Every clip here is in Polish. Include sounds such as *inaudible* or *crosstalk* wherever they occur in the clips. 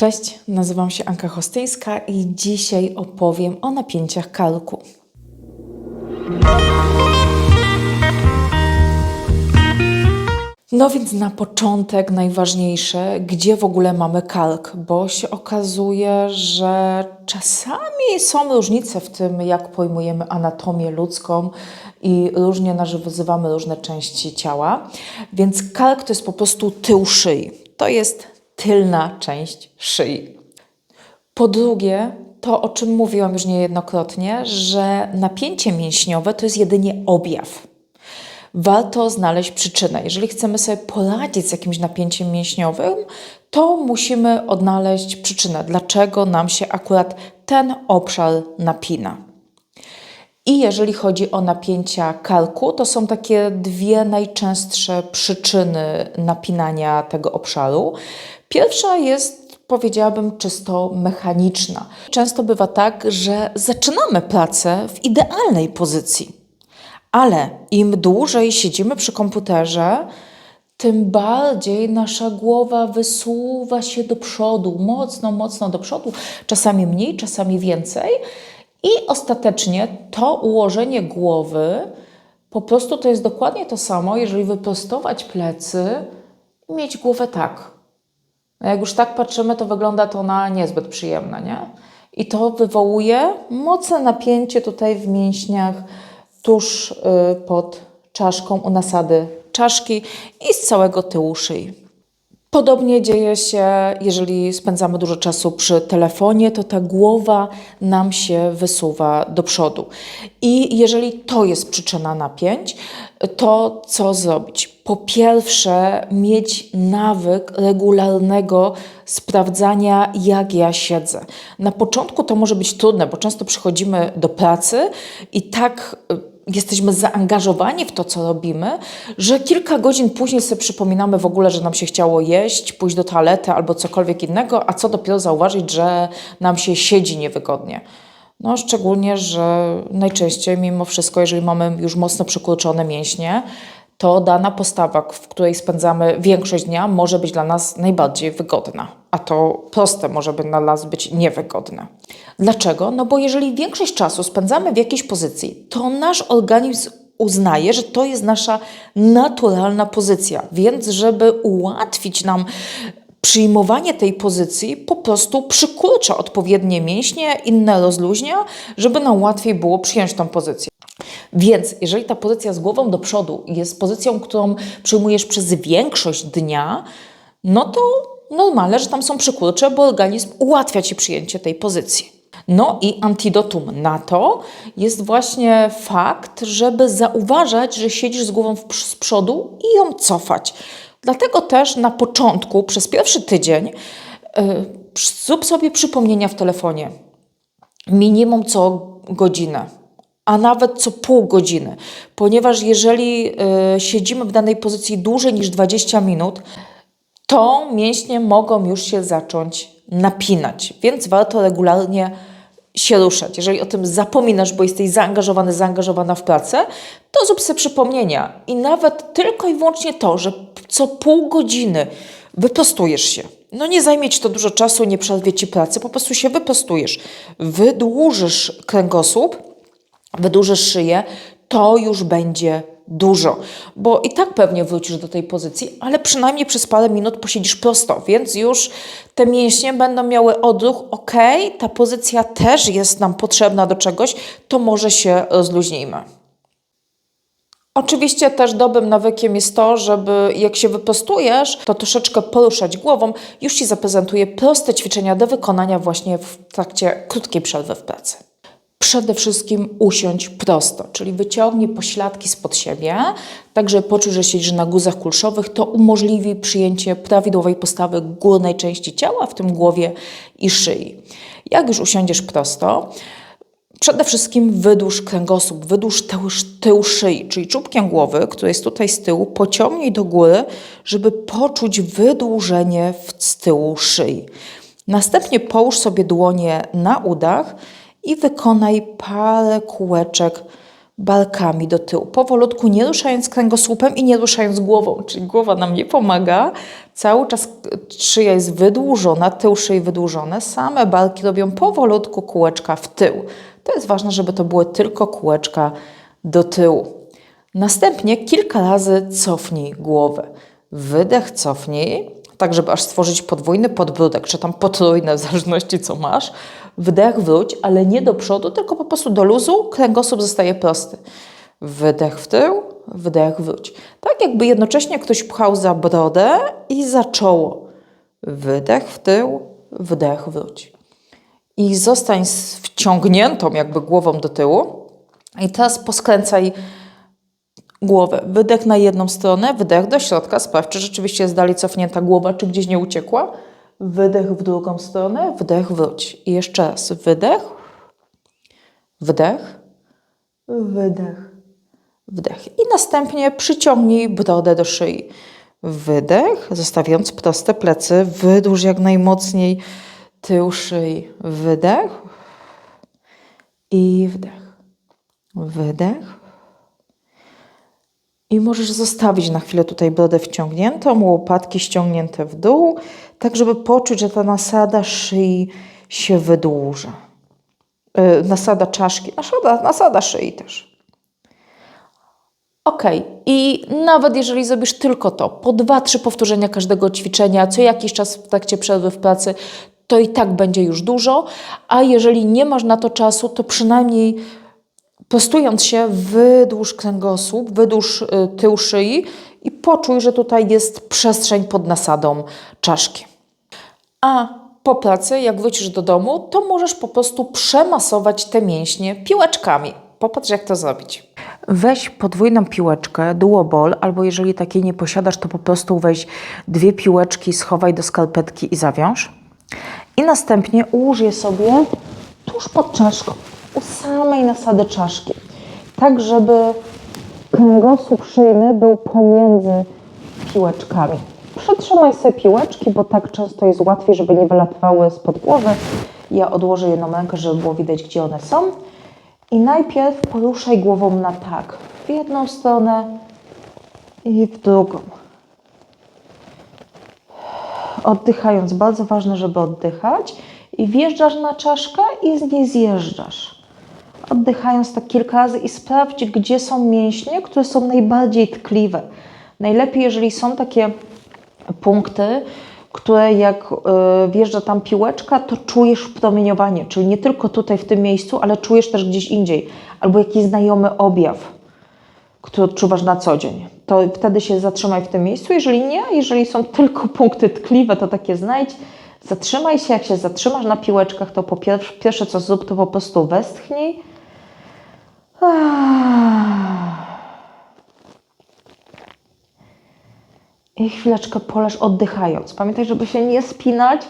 Cześć, nazywam się Anka Hostyńska i dzisiaj opowiem o napięciach kalku. No więc na początek najważniejsze, gdzie w ogóle mamy kalk, bo się okazuje, że czasami są różnice w tym, jak pojmujemy anatomię ludzką i różnie nazywamy różne części ciała. Więc kalk to jest po prostu tył szyi. To jest tylna część szyi. Po drugie, to o czym mówiłam już niejednokrotnie, że napięcie mięśniowe to jest jedynie objaw warto znaleźć przyczynę. Jeżeli chcemy sobie poradzić z jakimś napięciem mięśniowym, to musimy odnaleźć przyczynę, dlaczego nam się akurat ten obszar napina. I jeżeli chodzi o napięcia karku, to są takie dwie najczęstsze przyczyny napinania tego obszaru. Pierwsza jest powiedziałabym, czysto mechaniczna. Często bywa tak, że zaczynamy pracę w idealnej pozycji ale im dłużej siedzimy przy komputerze, tym bardziej nasza głowa wysuwa się do przodu, mocno, mocno do przodu, czasami mniej, czasami więcej. I ostatecznie to ułożenie głowy po prostu to jest dokładnie to samo, jeżeli wyprostować plecy i mieć głowę tak. No jak już tak patrzymy, to wygląda to na niezbyt przyjemne, nie? I to wywołuje mocne napięcie tutaj w mięśniach tuż y, pod czaszką u nasady czaszki i z całego tyłu szyi. Podobnie dzieje się, jeżeli spędzamy dużo czasu przy telefonie, to ta głowa nam się wysuwa do przodu. I jeżeli to jest przyczyna napięć, to co zrobić? Po pierwsze, mieć nawyk regularnego sprawdzania, jak ja siedzę. Na początku to może być trudne, bo często przychodzimy do pracy i tak jesteśmy zaangażowani w to, co robimy, że kilka godzin później sobie przypominamy w ogóle, że nam się chciało jeść, pójść do toalety albo cokolwiek innego, a co dopiero zauważyć, że nam się siedzi niewygodnie. No, szczególnie, że najczęściej, mimo wszystko, jeżeli mamy już mocno przykurczone mięśnie, to dana postawa, w której spędzamy większość dnia, może być dla nas najbardziej wygodna, a to proste może by dla nas być niewygodne. Dlaczego? No bo jeżeli większość czasu spędzamy w jakiejś pozycji, to nasz organizm uznaje, że to jest nasza naturalna pozycja, więc żeby ułatwić nam przyjmowanie tej pozycji po prostu przykurcza odpowiednie mięśnie, inne rozluźnia, żeby nam łatwiej było przyjąć tą pozycję. Więc jeżeli ta pozycja z głową do przodu jest pozycją, którą przyjmujesz przez większość dnia, no to normalne, że tam są przykurcze, bo organizm ułatwia Ci przyjęcie tej pozycji. No i antidotum na to jest właśnie fakt, żeby zauważać, że siedzisz z głową z przodu i ją cofać. Dlatego też na początku, przez pierwszy tydzień, yy, zrób sobie przypomnienia w telefonie. Minimum co godzinę a nawet co pół godziny, ponieważ jeżeli y, siedzimy w danej pozycji dłużej niż 20 minut, to mięśnie mogą już się zacząć napinać, więc warto regularnie się ruszać. Jeżeli o tym zapominasz, bo jesteś zaangażowany, zaangażowana w pracę, to zrób sobie przypomnienia. I nawet tylko i wyłącznie to, że co pół godziny wyprostujesz się. No nie zajmie Ci to dużo czasu, nie przerwie Ci pracy, po prostu się wyprostujesz. Wydłużysz kręgosłup, wydłużysz szyję, to już będzie dużo, bo i tak pewnie wrócisz do tej pozycji, ale przynajmniej przez parę minut posiedzisz prosto, więc już te mięśnie będą miały odruch, ok, ta pozycja też jest nam potrzebna do czegoś, to może się rozluźnijmy. Oczywiście też dobrym nawykiem jest to, żeby jak się wyprostujesz, to troszeczkę poruszać głową. Już Ci zaprezentuję proste ćwiczenia do wykonania właśnie w trakcie krótkiej przerwy w pracy przede wszystkim usiądź prosto, czyli wyciągnij pośladki spod siebie, tak żeby poczuć, że siedzisz na guzach kulszowych. To umożliwi przyjęcie prawidłowej postawy górnej części ciała, w tym głowie i szyi. Jak już usiądziesz prosto, przede wszystkim wydłuż kręgosłup, wydłuż tył, tył szyi, czyli czubkiem głowy, który jest tutaj z tyłu, pociągnij do góry, żeby poczuć wydłużenie z tyłu szyi. Następnie połóż sobie dłonie na udach, i wykonaj parę kółeczek balkami do tyłu, powolutku, nie ruszając kręgosłupem i nie ruszając głową, czyli głowa nam nie pomaga. Cały czas szyja jest wydłużona, tył szyi wydłużone, same balki robią powolutku kółeczka w tył. To jest ważne, żeby to były tylko kółeczka do tyłu. Następnie kilka razy cofnij głowę. Wydech cofnij, tak żeby aż stworzyć podwójny podbródek, czy tam potrójny, w zależności co masz. Wdech wróć, ale nie do przodu, tylko po prostu do luzu, kręgosłup zostaje prosty. Wydech w tył, wdech wróć. Tak jakby jednocześnie ktoś pchał za brodę i za czoło. Wydech w tył, wdech wróć. I zostań wciągniętą jakby głową do tyłu. I teraz poskręcaj głowę. Wydech na jedną stronę, wydech do środka. Sprawdź, czy rzeczywiście jest dalej cofnięta głowa, czy gdzieś nie uciekła. Wydech w drugą stronę, wdech, wróć. I jeszcze raz. Wydech, wdech, wydech, wdech. I następnie przyciągnij brodę do szyi. Wydech, zostawiając proste plecy, wydłuż jak najmocniej tył szyi. Wydech i wdech. Wydech. I możesz zostawić na chwilę tutaj brodę wciągniętą, łopatki ściągnięte w dół, tak żeby poczuć, że ta nasada szyi się wydłuża. Yy, nasada czaszki, nasada, nasada szyi też. Ok, i nawet jeżeli zrobisz tylko to, po dwa, trzy powtórzenia każdego ćwiczenia, co jakiś czas w trakcie przerwy w pracy, to i tak będzie już dużo, a jeżeli nie masz na to czasu, to przynajmniej prostując się, wydłuż kręgosłup, wydłuż y, tył szyi i poczuj, że tutaj jest przestrzeń pod nasadą czaszki. A po pracy, jak wrócisz do domu, to możesz po prostu przemasować te mięśnie piłeczkami. Popatrz, jak to zrobić. Weź podwójną piłeczkę, duobol, albo jeżeli takiej nie posiadasz, to po prostu weź dwie piłeczki, schowaj do skalpetki i zawiąż. I następnie ułóż je sobie tuż pod czaszką, u samej nasady czaszki. Tak, żeby kręgosłup szyjny był pomiędzy piłeczkami. Przytrzymaj sobie piłeczki, bo tak często jest łatwiej, żeby nie wylatywały spod głowy. Ja odłożę jedną rękę, żeby było widać, gdzie one są. I najpierw poruszaj głową na tak. W jedną stronę i w drugą. Oddychając, bardzo ważne, żeby oddychać. I wjeżdżasz na czaszkę i z niej zjeżdżasz. Oddychając tak kilka razy i sprawdź, gdzie są mięśnie, które są najbardziej tkliwe. Najlepiej, jeżeli są takie punkty, które jak y, wjeżdża tam piłeczka, to czujesz promieniowanie, czyli nie tylko tutaj w tym miejscu, ale czujesz też gdzieś indziej, albo jakiś znajomy objaw, który odczuwasz na co dzień. To wtedy się zatrzymaj w tym miejscu. Jeżeli nie, jeżeli są tylko punkty tkliwe, to takie znajdź. Zatrzymaj się, jak się zatrzymasz na piłeczkach, to po pierwsze co zrób, to po prostu westchnij. I chwileczkę poleż oddychając. Pamiętaj, żeby się nie spinać,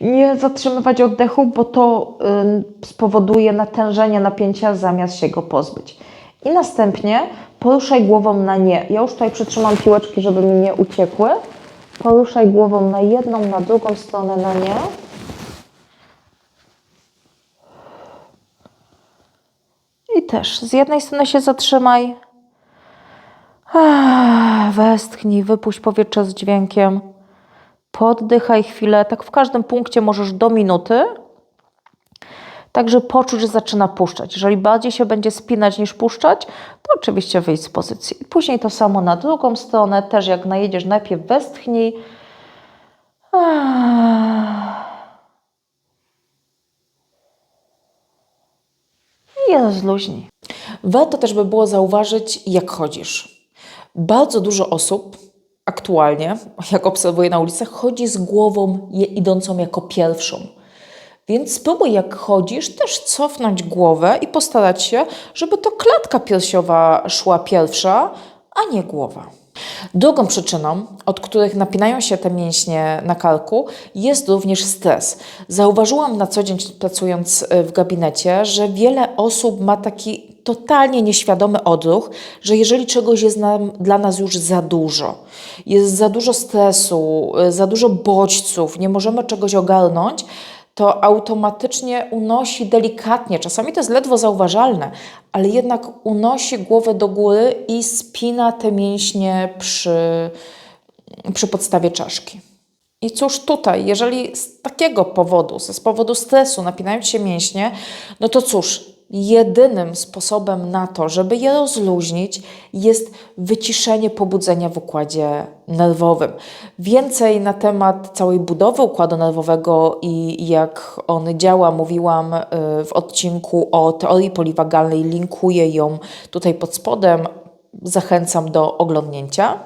nie zatrzymywać oddechu, bo to y, spowoduje natężenie napięcia zamiast się go pozbyć. I następnie poruszaj głową na nie. Ja już tutaj przytrzymam piłeczki, żeby mi nie uciekły. Poruszaj głową na jedną, na drugą stronę na nie. Też z jednej strony się zatrzymaj. Westchnij, wypuść powietrze z dźwiękiem. Poddychaj chwilę. Tak w każdym punkcie możesz do minuty. Także poczuć, że zaczyna puszczać. Jeżeli bardziej się będzie spinać niż puszczać, to oczywiście wyjść z pozycji. Później to samo na drugą stronę. Też jak najedziesz, najpierw westchnij. Ah. I rozluźnij. Warto też by było zauważyć, jak chodzisz. Bardzo dużo osób aktualnie, jak obserwuję na ulicach, chodzi z głową idącą jako pierwszą. Więc spróbuj, jak chodzisz, też cofnąć głowę i postarać się, żeby to klatka piersiowa szła pierwsza, a nie głowa. Drugą przyczyną, od których napinają się te mięśnie na karku, jest również stres. Zauważyłam na co dzień pracując y, w gabinecie, że wiele osób ma taki totalnie nieświadomy odruch, że jeżeli czegoś jest dla nas już za dużo, jest za dużo stresu, y, za dużo bodźców, nie możemy czegoś ogarnąć, to automatycznie unosi delikatnie, czasami to jest ledwo zauważalne, ale jednak unosi głowę do góry i spina te mięśnie przy, przy podstawie czaszki. I cóż tutaj, jeżeli z takiego powodu, z powodu stresu napinają się mięśnie, no to cóż, jedynym sposobem na to, żeby je rozluźnić, jest wyciszenie pobudzenia w układzie nerwowym. Więcej na temat całej budowy układu nerwowego i jak on działa, mówiłam y, w odcinku o teorii poliwagalnej. Linkuję ją tutaj pod spodem. Zachęcam do oglądnięcia.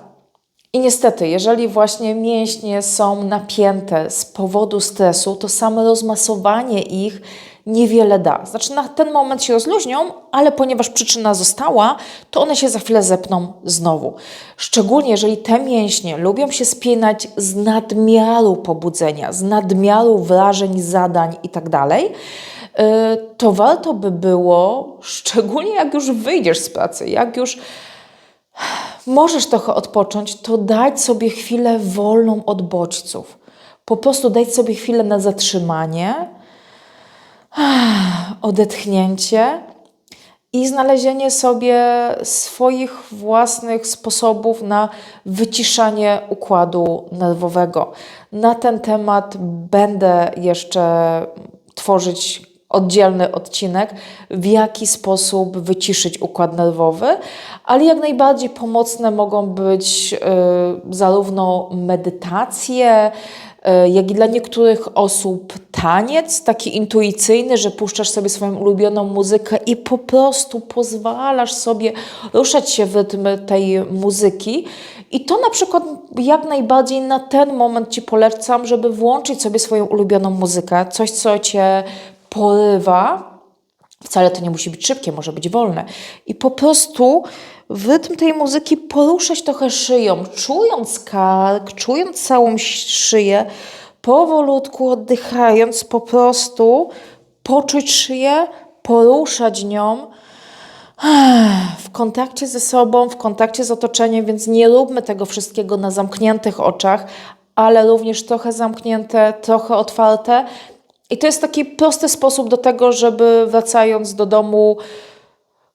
I niestety, jeżeli właśnie mięśnie są napięte z powodu stresu, to samo rozmasowanie ich niewiele da. Znaczy, na ten moment się rozluźnią, ale ponieważ przyczyna została, to one się za chwilę zepną znowu. Szczególnie jeżeli te mięśnie lubią się spinać z nadmiaru pobudzenia, z nadmiaru wrażeń, zadań itd to warto by było, szczególnie jak już wyjdziesz z pracy, jak już możesz trochę odpocząć, to dać sobie chwilę wolną od bodźców. Po prostu dać sobie chwilę na zatrzymanie, *sighs* odetchnięcie i znalezienie sobie swoich własnych sposobów na wyciszanie układu nerwowego. Na ten temat będę jeszcze tworzyć oddzielny odcinek, w jaki sposób wyciszyć układ nerwowy, ale jak najbardziej pomocne mogą być y, zarówno medytacje, jak i dla niektórych osób taniec, taki intuicyjny, że puszczasz sobie swoją ulubioną muzykę i po prostu pozwalasz sobie ruszać się w rytm tej muzyki. I to na przykład jak najbardziej na ten moment Ci polecam, żeby włączyć sobie swoją ulubioną muzykę, coś, co Cię porywa. Wcale to nie musi być szybkie, może być wolne. I po prostu w rytm tej muzyki poruszać trochę szyją, czując kark, czując całą szyję, powolutku oddychając, po prostu poczuć szyję, poruszać nią *sighs* w kontakcie ze sobą, w kontakcie z otoczeniem, więc nie róbmy tego wszystkiego na zamkniętych oczach, ale również trochę zamknięte, trochę otwarte. I to jest taki prosty sposób do tego, żeby wracając do domu,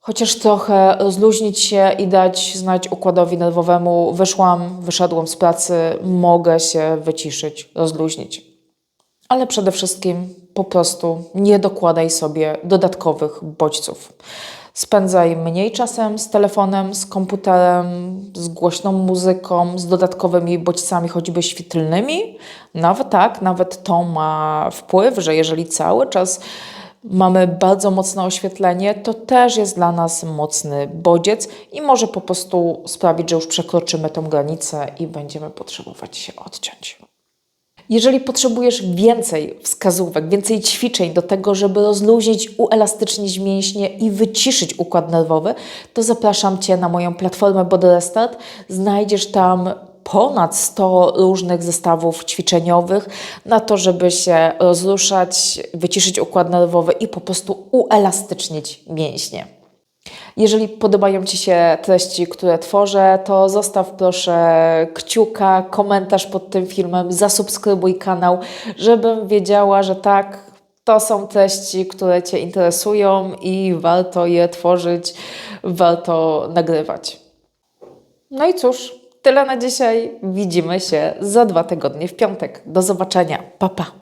chociaż trochę rozluźnić się i dać znać układowi nerwowemu: wyszłam, wyszedłem z pracy, mogę się wyciszyć, rozluźnić. Ale przede wszystkim po prostu nie dokładaj sobie dodatkowych bodźców. Spędzaj mniej czasem z telefonem, z komputerem, z głośną muzyką, z dodatkowymi bodźcami, choćby świetlnymi. Nawet tak, nawet to ma wpływ, że jeżeli cały czas mamy bardzo mocne oświetlenie, to też jest dla nas mocny bodziec i może po prostu sprawić, że już przekroczymy tą granicę i będziemy potrzebować się odciąć. Jeżeli potrzebujesz więcej wskazówek, więcej ćwiczeń do tego, żeby rozluźnić, uelastycznić mięśnie i wyciszyć układ nerwowy, to zapraszam Cię na moją platformę Body Restart. Znajdziesz tam ponad 100 różnych zestawów ćwiczeniowych na to, żeby się rozruszać, wyciszyć układ nerwowy i po prostu uelastycznić mięśnie. Jeżeli podobają Ci się treści, które tworzę, to zostaw proszę kciuka, komentarz pod tym filmem, zasubskrybuj kanał, żebym wiedziała, że tak, to są treści, które Cię interesują i warto je tworzyć, warto nagrywać. No i cóż, tyle na dzisiaj. Widzimy się za dwa tygodnie w piątek. Do zobaczenia. Pa, pa.